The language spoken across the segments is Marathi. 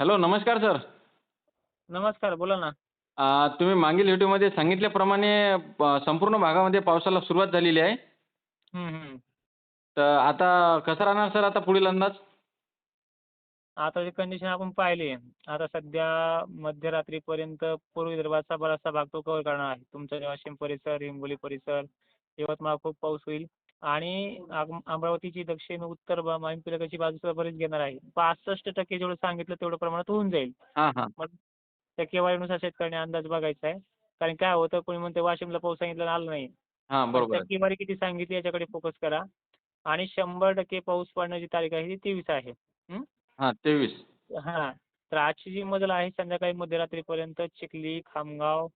हॅलो नमस्कार सर. नमस्कार बोला ना. अ, तुम्ही मागील व्हिडिओमध्ये सांगितल्याप्रमाणे प- संपूर्ण भागामध्ये पावसाला सुरुवात झालेली आहे. हम्म, हम्म. तर आता कसं राहणार सर आता पुढील अंदाज? आता जी कंडिशन आपण पाहिली आता सध्या मध्यरात्रीपर्यंत पूर्व विदर्भाचा बराचसा भाग तो कव्हर करणार आहे. तुमचा वाशिम परिसर हिंगोली परिसर यवतमाळ खूप पाऊस होईल. आणि आम- अमरावतीची दक्षिण उत्तर बा- माहिमपिरकाची बाजू सुद्धा बरीच घेणार आहे. पासष्ट टक्के जेवढं सांगितलं तेवढं प्रमाणात होऊन जाईल. हां हां. मग टक्केवारीनुसार शेतकऱ्यांनी अंदाज बघायचा आहे. कारण काय होतं कोणी म्हणते वाशिमला पाऊस सांगितलं आला नाही. हां टक्केवारी किती सांगितली याच्याकडे फोकस करा. आणि शंभर टक्के पाऊस पडण्याची तारीख आहे ती तेवीस आहे. हं? हां तेवीस. हां. तर आजची जी मजल आहे संध्याकाळी मध्यरात्रीपर्यंत चिखली खामगाव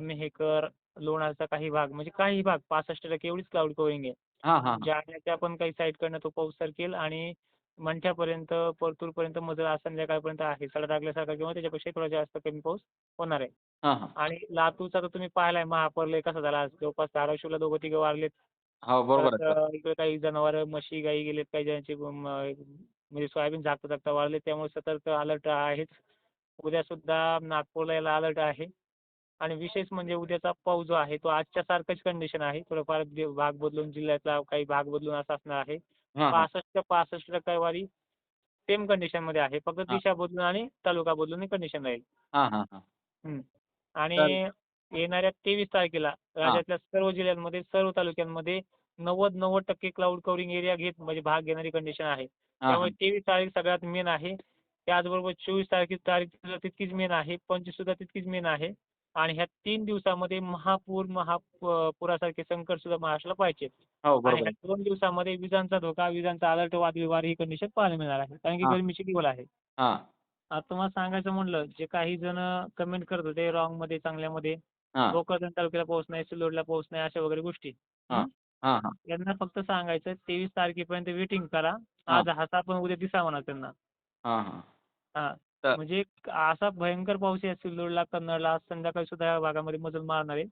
मेहकर लोणारचा काही भाग म्हणजे काही भाग पासष्ट टक्के एवढीच क्लाउड कव्हरिंग आहे. हां हां पण काही साईडकडनं तो पाऊस सरकेल आणि मंठ्यापर्यंत परतूरपर्यंत मजल आज संध्याकाळपर्यंत आहे. सडा लागल्यासारखा किंवा त्याच्यापेक्षा थोडा जास्त कमी पाऊस होणार आहे. हां हां. आणि लातूरचा तर तुम्ही पाहिलाय महापरलय कसा झाला आज? जवळपास धाराशिवला दोघं तिघं वारलेत. हो बरोबर आहे परत सर. अ, इकडे काही जनावर म्हशी गाई गेलेत काही जणांचे म- म्हणजे सोयाबीन झाकता झाकता वाळले त्यामुळे सतर्क अलर्ट आहेच. उद्या सुद्धा नागपूरला याला अलर्ट आहे. आणि विशेष म्हणजे उद्याचा पाऊस जो आहे तो आजच्या सारखंच कंडिशन आहे. थोडंफार जे भाग बदलून जिल्ह्यातला काही भाग बदलून असा असणार आहे. हां हां. पासष्ट पासष्ट टक्केवारी सेम कंडिशनमध्ये आहे. फक्त हां. दिशा बदलून आणि तालुका बदलून कंडिशन राहील. हां हां हां. हं. आणि चालेल. येणाऱ्या तेवीस तारखेला राज्यातल्या सर्व जिल्ह्यांमध्ये सर्व तालुक्यांमध्ये नव्वद नव्वद टक्के क्लाउड कव्हरिंग एरिया घेत म्हणजे भाग घेणारी कंडिशन आहे. हां त्यामुळे तेवीस तारीख सगळ्यात मेन आहे. त्याचबरोबर चोवीस तारखे तारीख सुद्धा तितकीच मेन आहे. पंचवीस सुद्धा तितकीच मेन आहे. आणि ह्या तीन दिवसामध्ये महापूर महा प- पुरासारखे संकट सुद्धा महाराष्ट्राला पाहिजे हो आणि बरोबर. ह्या दोन दिवसामध्ये विजांचा धोका विजांचा अलर्ट वादळी वार ही कंडिशन पाहायला मिळणार आहे. कारण की हां. गरमीची दिवस आहे. हां. आता तुम्हाला सांगायचं म्हणलं जे काही जण कमेंट करत होते रॉंगमध्ये चांगल्यामध्ये हां. भोकरदन तालुक्याला पाऊस नाही सिल्लोडला पाऊस नाही अशा वगैरे गोष्टी. हां. हां? हां यांना फक्त सांगायचं तेवीस तारखेपर्यंत वेटिंग करा. आज हसा पण उद्या दिसा म्हणा त्यांना. हां हां. हा. म्हणजे असा भयंकर पाऊस आहे सिल्लोडला कन्नडला. आज संध्याकाळी सुद्धा या भागामध्ये मजल मारणार आहे.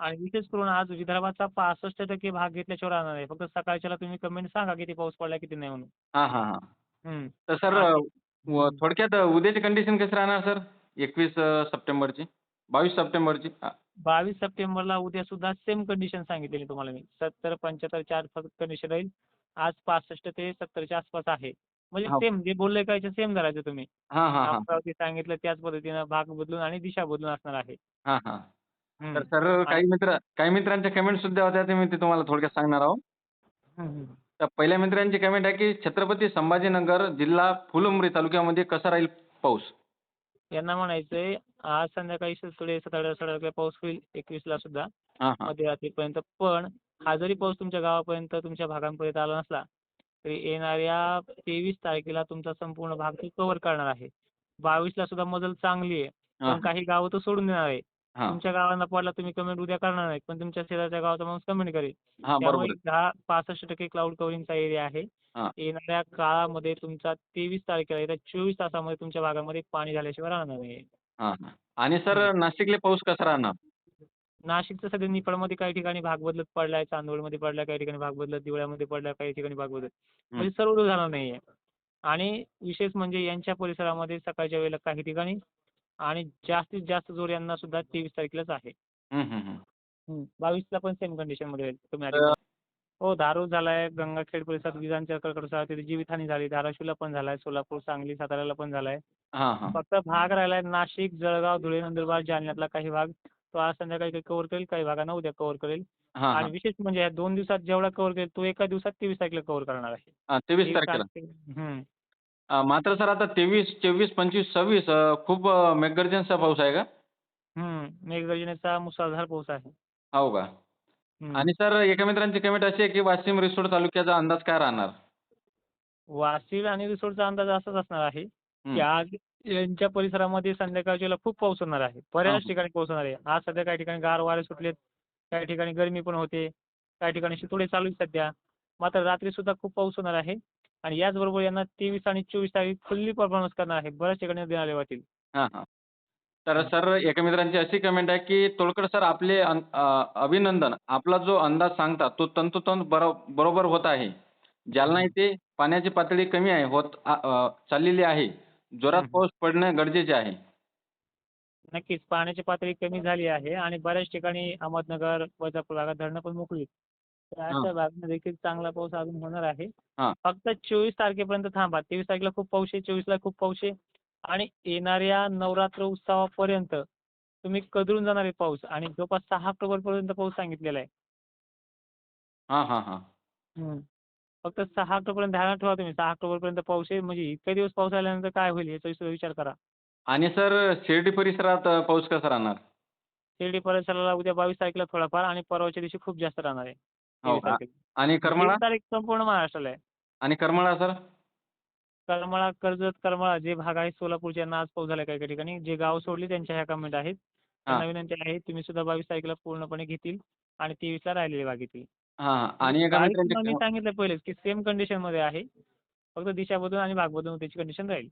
आणि विशेष करून आज विदर्भाचा पासष्ट टक्के भाग घेतल्याशिवाय राहणार आहे फक्त सकाळच्याला तुम्ही कमेंट सांगा किती पाऊस पडला किती नाही म्हणून. हां हां हां. हम्म. तर सर थोडक्यात उद्याची कंडिशन कशी राहणार सर? एकवीस सप्टेंबरची. बावीस सप्टेंबरची. बावीस सप्टेंबरला उद्या सुद्धा सेम कंडिशन सांगितलेली तुम्हाला मी. सत्तर पंच्याहत्तर चार फक्त कंडिशन राहील. आज पासष्ट ते सत्तरच्या आसपास आहे. म्हणजे हो. सेम जे बोलले काय सेम धरायचं तुम्ही. हां हां हां. अमरावती सांगितलं त्याच पद्धतीनं भाग बदलून आणि दिशा बदलून असणार आहे. हां हां. तर सर काही मित्र काही मित्रांच्या कमेंट सुद्धा होत्या ते मी ते तुम्हाला थोडक्यात सांगणार आहोत. तर पहिल्या मित्रांची कमेंट आहे की छत्रपती संभाजीनगर जिल्हा फुलंब्री तालुक्यामध्ये कसा राहील पाऊस? यांना म्हणायचंय आज संध्याकाळी थोडे सतरा पाऊस होईल एकवीसला सुद्धा. हां हां. मध्यरात्रीपर्यंत. पण हा जरी पाऊस तुमच्या गावापर्यंत तुमच्या भागांपर्यंत आला नसला येणाऱ्या तेवीस तारखेला तुमचा संपूर्ण भाग तो कव्हर करणार आहे. बावीसला सुद्धा मजल चांगली आहे पण काही गावं तो सोडून देणार आहे. तुमच्या गावांना पडला तुम्ही कमेंट उद्या करणार नाही पण तुमच्या शेजारच्या गावाचा माणूस कमेंट करेल. बरोबर त्यामुळे दहा पासष्ट टक्के क्लाउड कव्हरिंगचा एरिया आहे. येणाऱ्या काळामध्ये तुमचा तेवीस तारखेला येत्या चोवीस तासामध्ये तुमच्या भागामध्ये पाणी झाल्याशिवाय राहणार नाही. आणि सर नाशिकले पाऊस कसा राहणार? नाशिकचं सध्या निफाडमध्ये काही ठिकाणी भाग बदलत पडलाय चांदवडमध्ये पडलाय काही ठिकाणी भाग बदलत दिवळ्यामध्ये पडलाय काही ठिकाणी भाग बदलत. म्हणजे सर्व झाला नाहीये. आणि विशेष म्हणजे यांच्या परिसरामध्ये सकाळच्या वेळेला काही ठिकाणी आणि जास्तीत जास्त जोर यांना सुद्धा तेवीस तारखेलाच आहे. बावीसला पण सेम कंडिशनमध्ये हो धारूर झालाय गंगाखेड परिसरात विजांच्या कडकडाटात तिथे जीवितहानी झाली धाराशिवला पण झालाय सोलापूर सांगली साताऱ्याला पण झालाय. फक्त भाग राहिलाय नाशिक जळगाव धुळे नंदुरबार जालन्यातला काही भाग. तो आज संध्याकाळी कव्हर करेल काही भागांना उद्या कव्हर करेल. हां आणि विशेष म्हणजे या दोन दिवसात जेवढा कव्हर करेल तो एका दिवसात तेवीस तारखेला कव्हर करणार आहे. हां तेवीस तारखेला. तारखे- हम्म. अं, मात्र सर आता तेवीस चोवीस पंचवीस सव्वीस अं, खूप अं, मेघगर्जनचा पाऊस आहे का? हम्म मेघगर्जनेचा मुसळधार पाऊस आहे. हो का? हम्म. आणि सर एका मित्रांची कमेंट अशी आहे की वाशिम रिसोड तालुक्याचा अंदाज काय राहणार? वाशिम आणि रिसोडचा अंदाज असाच असणार आहे. हं. की आज यांच्या परिसरामध्ये संध्याकाळच्या वेळेला खूप पाऊस होणार आहे. बऱ्याच हा. ठिकाणी पाऊस होणार आहे. आज सध्या काही ठिकाणी गार वारे सुटलेत काही ठिकाणी गरमी पण होते काही ठिकाणी शितोडे चालू आहेत सध्या. मात्र रात्री सुद्धा खूप पाऊस होणार आहे आणि याचबरोबर यांना तेवीस आणि चोवीस तारीख फुल्ली परफॉर्मन्स करणार आहे. बऱ्याच ठिकाणी देणार हां हां. तर सर एका मित्रांची अशी कमेंट आहे की तोडकर सर आपले अन- अं, अभिनंदन आपला जो अंदाज सांगता तो तंतोतंत बरो बरोबर होत आहे. जालना येथे पाण्याची पातळी कमी आहे होत आ- अं, चाललेली आहे. जोरात हम्म. पाऊस पडणे गरजेचे आहे नक्कीच पाण्याची पातळी कमी झाली आहे आणि बऱ्याच ठिकाणी अहमदनगर वैजापूर भागात धरणं पण मोकळी आहेत. तर अशा देखील चांगला पाऊस अजून होणार आहे. हां. फक्त चोवीस तारखेपर्यंत थांबा. तेवीस तारखेला खूप पाऊस आहे, चोवीसला खूप पाऊस आहे आणि येणाऱ्या नवरात्र उत्सवापर्यंत तुम्ही कदरून जाणार आहे पाऊस आणि जवळपास सहा ऑक्टोबरपर्यंत पाऊस सांगितलेला आहे. हां, हां, हां. हं. फक्त सहा ऑक्टोबरपर्यंत ध्यानात ठेवा तुम्ही. सहा ऑक्टोबरपर्यंत पाऊस आहे म्हणजे इतके दिवस पाऊस आल्यानंतर काय होईल याचा सुद्धा विचार करा. आणि सर शिर्डी परिसरात पाऊस कसा राहणार? शिर्डी परिसराला उद्या बावीस तारखेला थोडाफार आणि परवाच्या दिवशी खूप जास्त राहणार आहे. हो तेवीस का? तारखेला. आणि करमाळा? तेवीस तारीख संपूर्ण महाराष्ट्राला आहे. आणि करमाळा सर? करमाळा, कर्जत, करमाळा जे भाग आहेत सोलापूरचे यांना आज पाऊस झाला काही काही ठिकाणी. जे गाव सोडली त्यांच्या ह्या कमेंट आहेत. त्यांना हां. विनंती आहे तुम्ही सुद्धा बावीस तारखेला पूर्णपणे घेतील आणि तेवीसला राहिलेले भाग घेतील. हां, हां. आणि एका गाडी मित्रांचे तुम्हाला मी सांगितलं पहिलेच की सेम कंडिशनमध्ये आहे. फक्त दिशा बदलून आणि भाग बदलून त्याची कंडिशन राहील.